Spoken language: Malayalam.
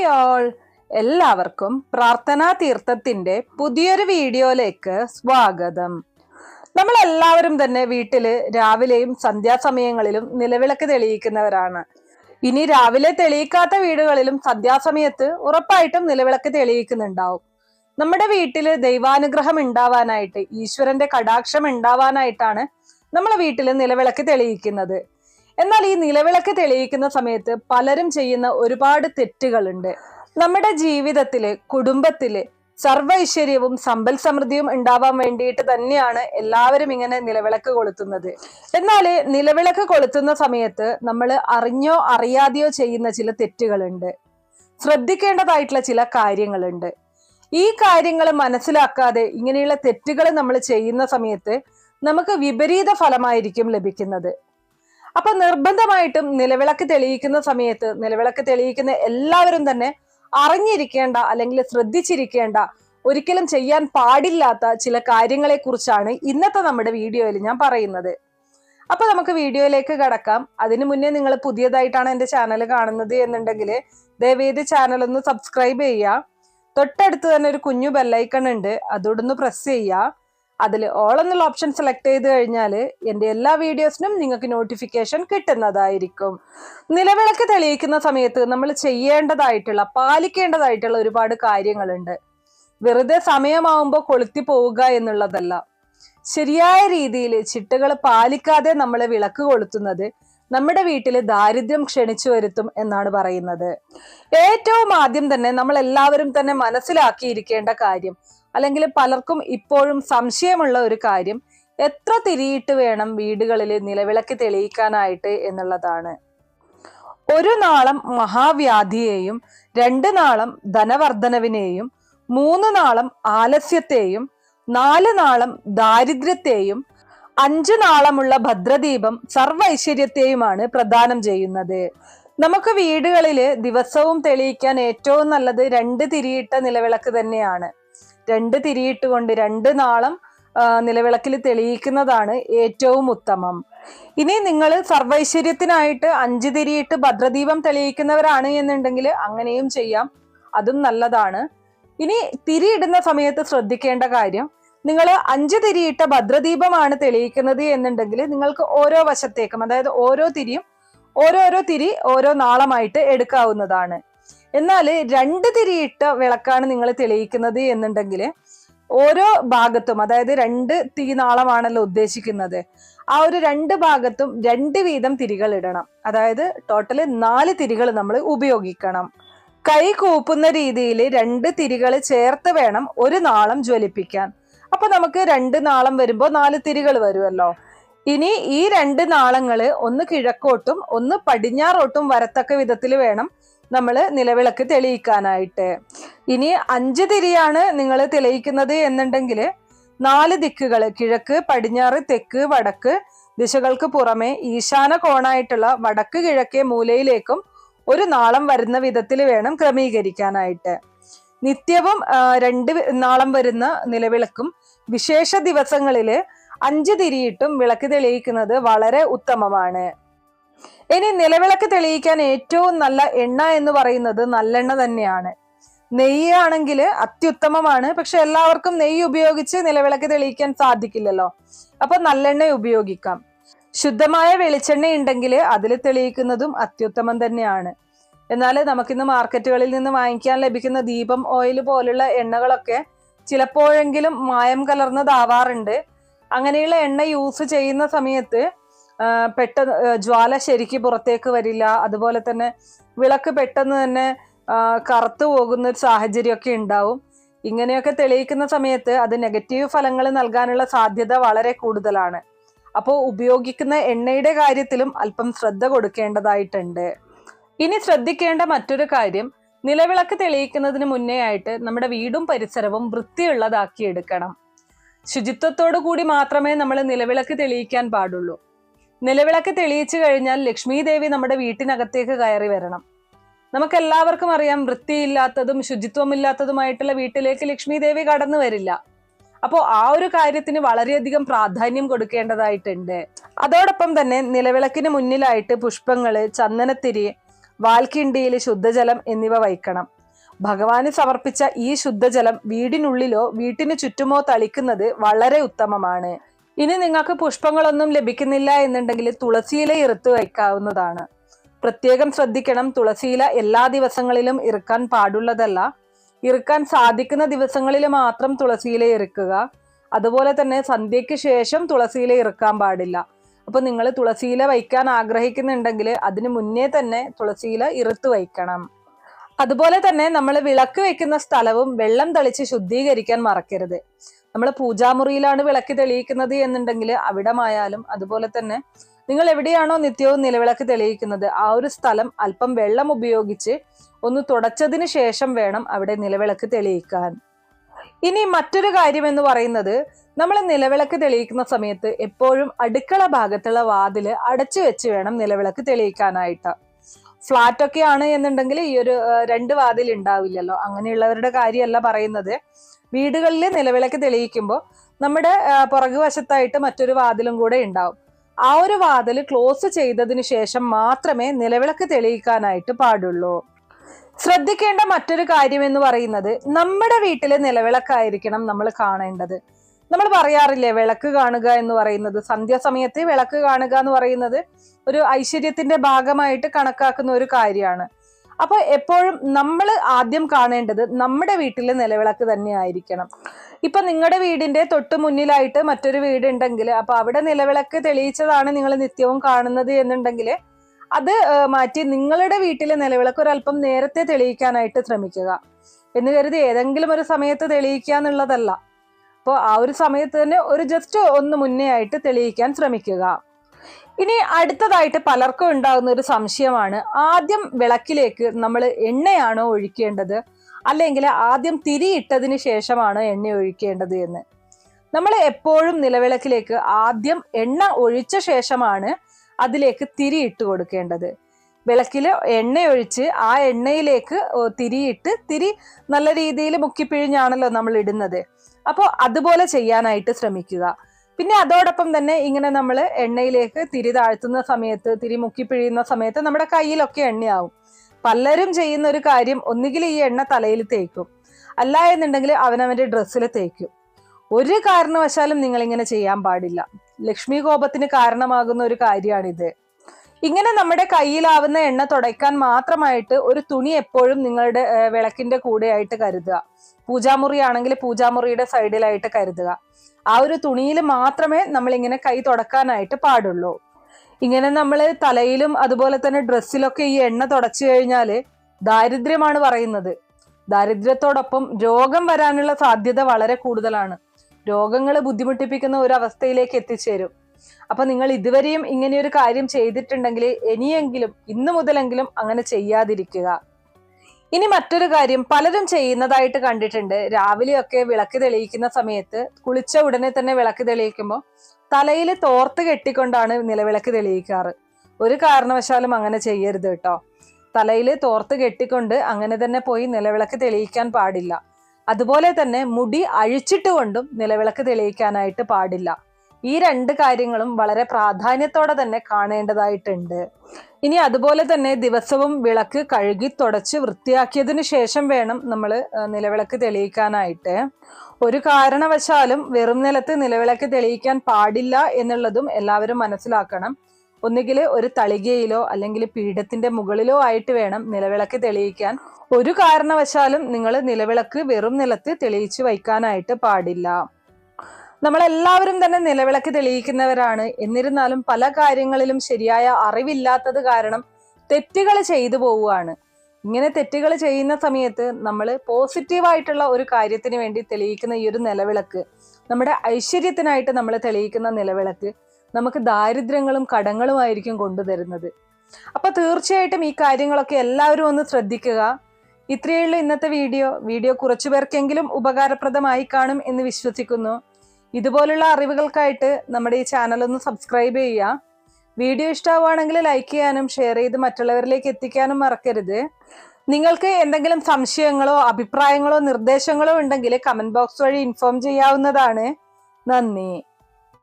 ഹായ് ഓൾ എല്ലാവർക്കും പ്രാർത്ഥനാ തീർത്ഥത്തിന്റെ പുതിയൊരു വീഡിയോയിലേക്ക് സ്വാഗതം. നമ്മൾ എല്ലാവരും തന്നെ വീട്ടിൽ രാവിലെയും സന്ധ്യാസമയങ്ങളിലും നിലവിളക്ക് തെളിയിക്കുന്നവരാണ്. ഇനി രാവിലെ തെളിയിക്കാത്ത വീടുകളിലും സന്ധ്യാസമയത്ത് ഉറപ്പായിട്ടും നിലവിളക്ക് തെളിയിക്കുന്നുണ്ടാവും. നമ്മുടെ വീട്ടിൽ ദൈവാനുഗ്രഹം ഉണ്ടാവാനായിട്ട് ഈശ്വരന്റെ കടാക്ഷം ഉണ്ടാവാനായിട്ടാണ് നമ്മളെ വീട്ടിൽ നിലവിളക്ക് തെളിയിക്കുന്നത്. എന്നാൽ ഈ നിലവിളക്ക് തെളിയിക്കുന്ന സമയത്ത് പലരും ചെയ്യുന്ന ഒരുപാട് തെറ്റുകളുണ്ട്. നമ്മുടെ ജീവിതത്തിൽ കുടുംബത്തിൽ സർവ ഐശ്വര്യവും സമ്പൽ സമൃദ്ധിയും ഉണ്ടാവാൻ വേണ്ടിയിട്ട് തന്നെയാണ് എല്ലാവരും ഇങ്ങനെ നിലവിളക്ക് കൊളുത്തുന്നത്. എന്നാൽ നിലവിളക്ക് കൊളുത്തുന്ന സമയത്ത് നമ്മൾ അറിഞ്ഞോ അറിയാതെയോ ചെയ്യുന്ന ചില തെറ്റുകളുണ്ട്. ശ്രദ്ധിക്കേണ്ടതായിട്ടുള്ള ചില കാര്യങ്ങളുണ്ട്. ഈ കാര്യങ്ങൾ മനസ്സിലാക്കാതെ ഇങ്ങനെയുള്ള തെറ്റുകൾ നമ്മൾ ചെയ്യുന്ന സമയത്ത് നമുക്ക് വിപരീത ഫലമായിരിക്കും ലഭിക്കുന്നത്. അപ്പൊ നിർബന്ധമായിട്ടും നിലവിളക്ക് തെളിയിക്കുന്ന സമയത്ത് നിലവിളക്ക് തെളിയിക്കുന്ന എല്ലാവരും തന്നെ അറിഞ്ഞിരിക്കേണ്ട അല്ലെങ്കിൽ ശ്രദ്ധിച്ചിരിക്കേണ്ട ഒരിക്കലും ചെയ്യാൻ പാടില്ലാത്ത ചില കാര്യങ്ങളെ കുറിച്ചാണ് ഇന്നത്തെ നമ്മുടെ വീഡിയോയിൽ ഞാൻ പറയുന്നത്. അപ്പൊ നമുക്ക് വീഡിയോയിലേക്ക് കടക്കാം. അതിനു മുന്നേ നിങ്ങൾ പുതിയതായിട്ടാണ് എന്റെ ചാനൽ കാണുന്നത് എന്നുണ്ടെങ്കിൽ ദയവേത് ചാനൽ ഒന്ന് സബ്സ്ക്രൈബ് ചെയ്യുക. തൊട്ടടുത്ത് തന്നെ ഒരു കുഞ്ഞു ബെല്ലൈക്കൺ ഉണ്ട്. അതോടൊന്ന് പ്രസ് ചെയ്യുക. അതിൽ ഓൾ എന്നുള്ള ഓപ്ഷൻ സെലക്ട് ചെയ്ത് കഴിഞ്ഞാൽ എന്റെ എല്ലാ വീഡിയോസിനും നിങ്ങൾക്ക് നോട്ടിഫിക്കേഷൻ കിട്ടുന്നതായിരിക്കും. നിലവിളക്ക് തെളിയിക്കുന്ന സമയത്ത് നമ്മൾ ചെയ്യേണ്ടതായിട്ടുള്ള പാലിക്കേണ്ടതായിട്ടുള്ള ഒരുപാട് കാര്യങ്ങളുണ്ട്. വെറുതെ സമയമാവുമ്പോൾ കൊളുത്തി പോവുക എന്നുള്ളതല്ല. ശരിയായ രീതിയിൽ ചിട്ടകൾ പാലിക്കാതെ നമ്മൾ വിളക്ക് കൊളുത്തുന്നത് നമ്മുടെ വീട്ടിൽ ദാരിദ്ര്യം ക്ഷണിച്ചു വരുത്തും എന്നാണ് പറയുന്നത്. ഏറ്റവും ആദ്യം തന്നെ നമ്മൾ എല്ലാവരും തന്നെ മനസ്സിലാക്കിയിരിക്കേണ്ട കാര്യം അല്ലെങ്കിൽ പലർക്കും ഇപ്പോഴും സംശയമുള്ള ഒരു കാര്യം എത്ര തിരിയിട്ട് വേണം വീടുകളിൽ നിലവിളക്ക് തെളിയിക്കാനായിട്ട് എന്നുള്ളതാണ്. ഒരു നാളം മഹാവ്യാധിയെയും രണ്ട് നാളം ധനവർദ്ധനവിനെയും മൂന്ന് നാളം ആലസ്യത്തെയും നാല് നാളം ദാരിദ്ര്യത്തെയും അഞ്ച് നാളമുള്ള ഭദ്രദീപം സർവ ഐശ്വര്യത്തെയുമാണ് പ്രദാനം ചെയ്യുന്നത്. നമുക്ക് വീടുകളിൽ ദിവസവും തെളിയിക്കാൻ ഏറ്റവും നല്ലത് രണ്ട് തിരിയിട്ട നിലവിളക്ക് തന്നെയാണ്. രണ്ട് തിരിയിട്ട് കൊണ്ട് രണ്ട് നാളം നിലവിളക്കിൽ തെളിയിക്കുന്നതാണ് ഏറ്റവും ഉത്തമം. ഇനി നിങ്ങൾ സർവൈശ്വര്യത്തിനായിട്ട് അഞ്ച് തിരിയിട്ട് ഭദ്രദീപം തെളിയിക്കുന്നവരാണ് എന്നുണ്ടെങ്കിൽ അങ്ങനെയും ചെയ്യാം. അതും നല്ലതാണ്. ഇനി തിരിയിടുന്ന സമയത്ത് ശ്രദ്ധിക്കേണ്ട കാര്യം നിങ്ങൾ അഞ്ച് തിരിയിട്ട ഭദ്രദീപമാണ് തെളിയിക്കുന്നത് എന്നുണ്ടെങ്കിൽ നിങ്ങൾക്ക് ഓരോ വശത്തേക്കും അതായത് ഓരോ തിരിയും ഓരോരോ തിരി ഓരോ നാളമായിട്ട് എടുക്കാവുന്നതാണ്. എന്നാൽ രണ്ട് തിരിയിട്ട വിളക്കാണ് നിങ്ങൾ തെളിയിക്കുന്നത് എന്നുണ്ടെങ്കിൽ ഓരോ ഭാഗത്തും അതായത് രണ്ട് തീനാളമാണല്ലോ ഉദ്ദേശിക്കുന്നത് ആ ഒരു രണ്ട് ഭാഗത്തും രണ്ട് വീതം തിരികൾ ഇടണം. അതായത് ടോട്ടൽ നാല് തിരികൾ നമ്മൾ ഉപയോഗിക്കണം. കൈ കൂപ്പുന്ന രീതിയിൽ രണ്ട് തിരികൾ ചേർത്ത് വേണം ഒരു നാളം ജ്വലിപ്പിക്കാൻ. അപ്പൊ നമുക്ക് രണ്ട് നാളം വരുമ്പോൾ നാല് തിരികൾ വരുമല്ലോ ഇനി ഈ രണ്ട് നാളങ്ങൾ ഒന്ന് കിഴക്കോട്ടും ഒന്ന് പടിഞ്ഞാറോട്ടും വരത്തക്ക വിധത്തിൽ വേണം നമ്മൾ നിലവിളക്ക് തെളിയിക്കാനായിട്ട്. ഇനി അഞ്ച് തിരിയാണ് നിങ്ങൾ തെളിയിക്കുന്നത് എന്നുണ്ടെങ്കിൽ നാല് ദിക്കുകൾ കിഴക്ക് പടിഞ്ഞാറ് തെക്ക് വടക്ക്. ദിശകൾക്ക് പുറമെ ഈശാന കോണായിട്ടുള്ള വടക്ക് കിഴക്കേ മൂലയിലേക്കും ഒരു നാളം വരുന്ന വിധത്തിൽ വേണം ക്രമീകരിക്കാനായിട്ട്. നിത്യവും രണ്ട് നാളം വരുന്ന നിലവിളക്കും വിശേഷ ദിവസങ്ങളിൽ അഞ്ച് തിരിയിട്ടും വിളക്ക് തെളിയിക്കുന്നത് വളരെ ഉത്തമമാണ്. ഇനി നിലവിളക്ക് തെളിയിക്കാൻ ഏറ്റവും നല്ല എണ്ണ എന്ന് പറയുന്നത് നല്ലെണ്ണ തന്നെയാണ്. നെയ്യ് ആണെങ്കിൽ അത്യുത്തമമാണ്. പക്ഷെ എല്ലാവർക്കും നെയ്യ് ഉപയോഗിച്ച് നിലവിളക്ക് തെളിയിക്കാൻ സാധിക്കില്ലല്ലോ. അപ്പൊ നല്ലെണ്ണ ഉപയോഗിക്കാം. ശുദ്ധമായ വെളിച്ചെണ്ണ ഉണ്ടെങ്കിൽ അതിൽ തെളിയിക്കുന്നതും അത്യുത്തമം തന്നെയാണ്. എന്നാൽ നമുക്കിന്ന് മാർക്കറ്റുകളിൽ നിന്ന് വാങ്ങിക്കാൻ ലഭിക്കുന്ന ദീപം ഓയിൽ പോലുള്ള എണ്ണകളൊക്കെ ചിലപ്പോഴെങ്കിലും മായം കലർന്നതാവാറുണ്ട്. അങ്ങനെയുള്ള എണ്ണ യൂസ് ചെയ്യുന്ന സമയത്ത് പെട്ടെന്ന് ജ്വാല ശരിക്ക് പുറത്തേക്ക് വരില്ല. അതുപോലെ തന്നെ വിളക്ക് പെട്ടെന്ന് തന്നെ കറുത്തു പോകുന്ന ഒരു സാഹചര്യമൊക്കെ ഉണ്ടാവും. ഇങ്ങനെയൊക്കെ തെളിയിക്കുന്ന സമയത്ത് അത് നെഗറ്റീവ് ഫലങ്ങൾ നൽകാനുള്ള സാധ്യത വളരെ കൂടുതലാണ്. അപ്പോൾ ഉപയോഗിക്കുന്ന എണ്ണയുടെ കാര്യത്തിലും അല്പം ശ്രദ്ധ കൊടുക്കേണ്ടതായിട്ടുണ്ട്. ഇനി ശ്രദ്ധിക്കേണ്ട മറ്റൊരു കാര്യം നിലവിളക്ക് തെളിയിക്കുന്നതിന് മുന്നേ ആയിട്ട് നമ്മുടെ വീടും പരിസരവും വൃത്തിയുള്ളതാക്കി എടുക്കണം. ശുചിത്വത്തോടു കൂടി മാത്രമേ നമ്മൾ നിലവിളക്ക് തെളിയിക്കാൻ പാടുള്ളൂ. നിലവിളക്ക് തെളിയിച്ചു കഴിഞ്ഞാൽ ലക്ഷ്മി ദേവി നമ്മുടെ വീട്ടിനകത്തേക്ക് കയറി വരണം. നമുക്ക് എല്ലാവർക്കും അറിയാം വൃത്തിയില്ലാത്തതും ശുചിത്വമില്ലാത്തതുമായിട്ടുള്ള വീട്ടിലേക്ക് ലക്ഷ്മി ദേവി കടന്നു വരില്ല. അപ്പോൾ ആ ഒരു കാര്യത്തിന് വളരെയധികം പ്രാധാന്യം കൊടുക്കേണ്ടതായിട്ടുണ്ട്. അതോടൊപ്പം തന്നെ നിലവിളക്കിന് മുന്നിലായിട്ട് പുഷ്പങ്ങൾ ചന്ദനത്തിരി വാൽക്കിണ്ടിയിൽ ശുദ്ധജലം എന്നിവ വയ്ക്കണം. ഭഗവാന് സമർപ്പിച്ച ഈ ശുദ്ധജലം വീടിനുള്ളിലോ വീട്ടിന് ചുറ്റുമോ തളിക്കുന്നത് വളരെ ഉത്തമമാണ്. ഇനി നിങ്ങൾക്ക് പുഷ്പങ്ങളൊന്നും ലഭിക്കുന്നില്ല എന്നുണ്ടെങ്കിൽ തുളസിയില ഇറുത്ത് വയ്ക്കാവുന്നതാണ്. പ്രത്യേകം ശ്രദ്ധിക്കണം തുളസിയില എല്ലാ ദിവസങ്ങളിലും ഇറുക്കാൻ പാടുള്ളതല്ല. ഇറുക്കാൻ സാധിക്കുന്ന ദിവസങ്ങളിൽ മാത്രം തുളസിയില ഇറുക്കുക. അതുപോലെ തന്നെ സന്ധ്യയ്ക്ക് ശേഷം തുളസിയില ഇറുക്കാൻ പാടില്ല. അപ്പോൾ നിങ്ങൾ തുളസിയില വയ്ക്കാൻ ആഗ്രഹിക്കുന്നുണ്ടെങ്കിൽ അതിന് മുന്നേ തന്നെ തുളസിയില ഇറുത്ത് വയ്ക്കണം. അതുപോലെ തന്നെ നമ്മൾ വിളക്ക് വെക്കുന്ന സ്ഥലവും വെള്ളം തളിച്ച് ശുദ്ധീകരിക്കാൻ മറക്കരുത്. നമ്മൾ പൂജാമുറിയിലാണ് വിളക്ക് തെളിയിക്കുന്നത് എന്നുണ്ടെങ്കിൽ അവിടമായാലും അതുപോലെ തന്നെ നിങ്ങൾ എവിടെയാണോ നിത്യവും നിലവിളക്ക് തെളിയിക്കുന്നത് ആ ഒരു സ്ഥലം അല്പം വെള്ളം ഉപയോഗിച്ച് ഒന്ന് തുടച്ചതിന് ശേഷം വേണം അവിടെ നിലവിളക്ക് തെളിയിക്കാൻ. ഇനി മറ്റൊരു കാര്യം എന്ന് പറയുന്നത് നമ്മൾ നിലവിളക്ക് തെളിയിക്കുന്ന സമയത്ത് എപ്പോഴും അടുക്കള ഭാഗത്തുള്ള വാതിൽ അടച്ചു വെച്ച് വേണം നിലവിളക്ക് തെളിയിക്കാനായിട്ട്. ഫ്ലാറ്റ് ഒക്കെ എന്നുണ്ടെങ്കിൽ ഈ ഒരു രണ്ട് വാതിൽ ഉണ്ടാവില്ലല്ലോ. അങ്ങനെയുള്ളവരുടെ കാര്യമല്ല പറയുന്നത്. വീടുകളിൽ നിലവിളക്ക് തെളിയിക്കുമ്പോൾ നമ്മുടെ പുറകു പുറകുവശത്തായിട്ട് മറ്റൊരു വാതിലും കൂടെ ഉണ്ടാവും. ആ ഒരു വാതിൽ ക്ലോസ് ചെയ്തതിന് ശേഷം മാത്രമേ നിലവിളക്ക് തെളിയിക്കാനായിട്ട് പാടുള്ളൂ. ശ്രദ്ധിക്കേണ്ട മറ്റൊരു കാര്യം എന്ന് പറയുന്നത് നമ്മുടെ വീട്ടിലെ നിലവിളക്കായിരിക്കണം നമ്മൾ കാണേണ്ടത്. നമ്മൾ പറയാറില്ലേ വിളക്ക് കാണുക എന്ന് പറയുന്നത് സന്ധ്യാസമയത്ത് വിളക്ക് കാണുക എന്ന് പറയുന്നത് ഒരു ഐശ്വര്യത്തിന്റെ ഭാഗമായിട്ട് കണക്കാക്കുന്ന ഒരു കാര്യമാണ്. അപ്പൊ എപ്പോഴും നമ്മൾ ആദ്യം കാണേണ്ടത് നമ്മുടെ വീട്ടിലെ നിലവിളക്ക് തന്നെ ആയിരിക്കണം ഇപ്പൊ നിങ്ങളുടെ വീടിന്റെ തൊട്ട് മുന്നിലായിട്ട് മറ്റൊരു വീട് ഉണ്ടെങ്കിൽ അപ്പൊ അവിടെ നിലവിളക്ക് തെളിയിച്ചതാണ് നിങ്ങൾ നിത്യവും കാണുന്നത് എന്നുണ്ടെങ്കിൽ അത് മാറ്റി നിങ്ങളുടെ വീട്ടിലെ നിലവിളക്ക് ഒരല്പം നേരത്തെ തെളിയിക്കാനായിട്ട് ശ്രമിക്കുക. എന്ന് കരുതി ഏതെങ്കിലും ഒരു സമയത്ത് തെളിയിക്കുക എന്നുള്ളതല്ല. അപ്പോൾ ആ ഒരു സമയത്ത് തന്നെ ഒരു ജസ്റ്റ് ഒന്ന് മുന്നേ ആയിട്ട് തെളിയിക്കാൻ ശ്രമിക്കുക. ഇനി അടുത്തതായിട്ട് പലർക്കും ഉണ്ടാകുന്ന ഒരു സംശയമാണ് ആദ്യം വിളക്കിലേക്ക് നമ്മൾ എണ്ണയാണോ ഒഴിക്കേണ്ടത്? അല്ലെങ്കിൽ ആദ്യം തിരിയിട്ടതിന് ശേഷമാണോ എണ്ണ ഒഴിക്കേണ്ടത് എന്ന്? നമ്മൾ എപ്പോഴും നിലവിളക്കിലേക്ക് ആദ്യം എണ്ണ ഒഴിച്ച ശേഷമാണ് അതിലേക്ക് തിരിയിട്ട് കൊടുക്കേണ്ടത്. വിളക്കിൽ എണ്ണയൊഴിച്ച് ആ എണ്ണയിലേക്ക് തിരിയിട്ട് തിരി നല്ല രീതിയിൽ മുക്കിപ്പിഴിഞ്ഞാണല്ലോ നമ്മൾ ഇടുന്നത്. അപ്പോൾ അതുപോലെ ചെയ്യാനായിട്ട് ശ്രമിക്കുക. പിന്നെ അതോടൊപ്പം തന്നെ ഇങ്ങനെ നമ്മൾ എണ്ണയിലേക്ക് തിരി താഴ്ത്തുന്ന സമയത്ത് തിരി മുക്കി പിഴിയുന്ന സമയത്ത് നമ്മുടെ കയ്യിലൊക്കെ എണ്ണയാവും. പലരും ചെയ്യുന്ന ഒരു കാര്യം ഒന്നുകിൽ ഈ എണ്ണ തലയിൽ തേക്കും. അല്ല എന്നുണ്ടെങ്കിൽ അവനവന്റെ ഡ്രസ്സിൽ തേക്കും. ഒരു കാരണവശാലും നിങ്ങൾ ഇങ്ങനെ ചെയ്യാൻ പാടില്ല. ലക്ഷ്മി കോപത്തിന് കാരണമാകുന്ന ഒരു കാര്യമാണിത്. ഇങ്ങനെ നമ്മുടെ കയ്യിലാവുന്ന എണ്ണ തുടയ്ക്കാൻ മാത്രമായിട്ട് ഒരു തുണി എപ്പോഴും നിങ്ങളുടെ വിളക്കിന്റെ കൂടെയായിട്ട് കരുതുക. പൂജാമുറി ആണെങ്കിൽ പൂജാമുറിയുടെ സൈഡിലായിട്ട് കരുതുക. ആ ഒരു തുണിയിൽ മാത്രമേ നമ്മൾ ഇങ്ങനെ കൈ തുടക്കാനായിട്ട് പാടുള്ളൂ. ഇങ്ങനെ നമ്മൾ തലയിലും അതുപോലെ തന്നെ ഡ്രസ്സിലൊക്കെ ഈ എണ്ണ തുടച്ചു കഴിഞ്ഞാൽ ദാരിദ്ര്യമാണ് പറയുന്നത്. ദാരിദ്ര്യത്തോടൊപ്പം രോഗം വരാനുള്ള സാധ്യത വളരെ കൂടുതലാണ്. രോഗങ്ങൾ ബുദ്ധിമുട്ടിപ്പിക്കുന്ന ഒരു അവസ്ഥയിലേക്ക് എത്തിച്ചേരും. അപ്പൊ നിങ്ങൾ ഇതുവരെയും ഇങ്ങനെ ഒരു കാര്യം ചെയ്തിട്ടുണ്ടെങ്കിൽ ഇനിയെങ്കിലും ഇന്നു മുതലെങ്കിലും അങ്ങനെ ചെയ്യാതിരിക്കുക. ഇനി മറ്റൊരു കാര്യം പലരും ചെയ്യുന്നതായിട്ട് കണ്ടിട്ടുണ്ട്. രാവിലെയൊക്കെ വിളക്ക് തെളിയിക്കുന്ന സമയത്ത് കുളിച്ച ഉടനെ തന്നെ വിളക്ക് തെളിയിക്കുമ്പോൾ തലയിൽ തോർത്ത് കെട്ടിക്കൊണ്ടാണ് നിലവിളക്ക് തെളിയിക്കാറ്. ഒരു കാരണവശാലും അങ്ങനെ ചെയ്യരുത് കേട്ടോ. തലയിൽ തോർത്ത് കെട്ടിക്കൊണ്ട് അങ്ങനെ തന്നെ പോയി നിലവിളക്ക് തെളിയിക്കാൻ പാടില്ല. അതുപോലെ തന്നെ മുടി അഴിച്ചിട്ടുകൊണ്ടും നിലവിളക്ക് തെളിയിക്കാനായിട്ട് പാടില്ല. ഈ രണ്ട് കാര്യങ്ങളും വളരെ പ്രാധാന്യത്തോടെ തന്നെ കാണേണ്ടതായിട്ടുണ്ട്. ഇനി അതുപോലെ തന്നെ ദിവസവും വിളക്ക് കഴുകി തുടച്ച് വൃത്തിയാക്കിയതിന് ശേഷം വേണം നമ്മൾ നിലവിളക്ക് തെളിയിക്കാനായിട്ട്. ഒരു കാരണവശാലും വെറും നിലത്ത് നിലവിളക്ക് തെളിയിക്കാൻ പാടില്ല എന്നുള്ളതും എല്ലാവരും മനസ്സിലാക്കണം. ഒന്നുകിൽ ഒരു തളികയിലോ അല്ലെങ്കിൽ പീഠത്തിന്റെ മുകളിലോ ആയിട്ട് വേണം നിലവിളക്ക് തെളിയിക്കാൻ. ഒരു കാരണവശാലും നിങ്ങൾ നിലവിളക്ക് വെറും നിലത്ത് തെളിയിച്ചു വയ്ക്കാനായിട്ട് പാടില്ല. നമ്മളെല്ലാവരും തന്നെ നിലവിളക്ക് തെളിയിക്കുന്നവരാണ്. എന്നിരുന്നാലും പല കാര്യങ്ങളിലും ശരിയായ അറിവില്ലാത്തത് കാരണം തെറ്റുകൾ ചെയ്തു പോവുകയാണ്. ഇങ്ങനെ തെറ്റുകൾ ചെയ്യുന്ന സമയത്ത് നമ്മൾ പോസിറ്റീവായിട്ടുള്ള ഒരു കാര്യത്തിന് വേണ്ടി തെളിയിക്കുന്ന ഈ ഒരു നിലവിളക്ക് നമ്മുടെ ഐശ്വര്യത്തിനായിട്ട് നമ്മൾ തെളിയിക്കുന്ന നിലവിളക്ക് നമുക്ക് ദാരിദ്ര്യങ്ങളും കടങ്ങളുമായിരിക്കും കൊണ്ടുതരുന്നത്. അപ്പൊ തീർച്ചയായിട്ടും ഈ കാര്യങ്ങളൊക്കെ എല്ലാവരും ഒന്ന് ശ്രദ്ധിക്കുക. ഇത്രയുള്ള ഇന്നത്തെ വീഡിയോ. വീഡിയോ കുറച്ചു പേർക്കെങ്കിലും ഉപകാരപ്രദമായി കാണും എന്ന് വിശ്വസിക്കുന്നു. ഇതുപോലുള്ള അറിവുകൾക്കായിട്ട് നമ്മുടെ ഈ ചാനൽ ഒന്ന് സബ്സ്ക്രൈബ് ചെയ്യുക. വീഡിയോ ഇഷ്ടമാവുകയാണെങ്കിൽ ലൈക്ക് ചെയ്യാനും ഷെയർ ചെയ്ത് മറ്റുള്ളവരിലേക്ക് എത്തിക്കാനും മറക്കരുത്. നിങ്ങൾക്ക് എന്തെങ്കിലും സംശയങ്ങളോ അഭിപ്രായങ്ങളോ നിർദ്ദേശങ്ങളോ ഉണ്ടെങ്കിൽ കമന്റ് ബോക്സ് വഴി ഇൻഫോം ചെയ്യാവുന്നതാണ്. നന്ദി.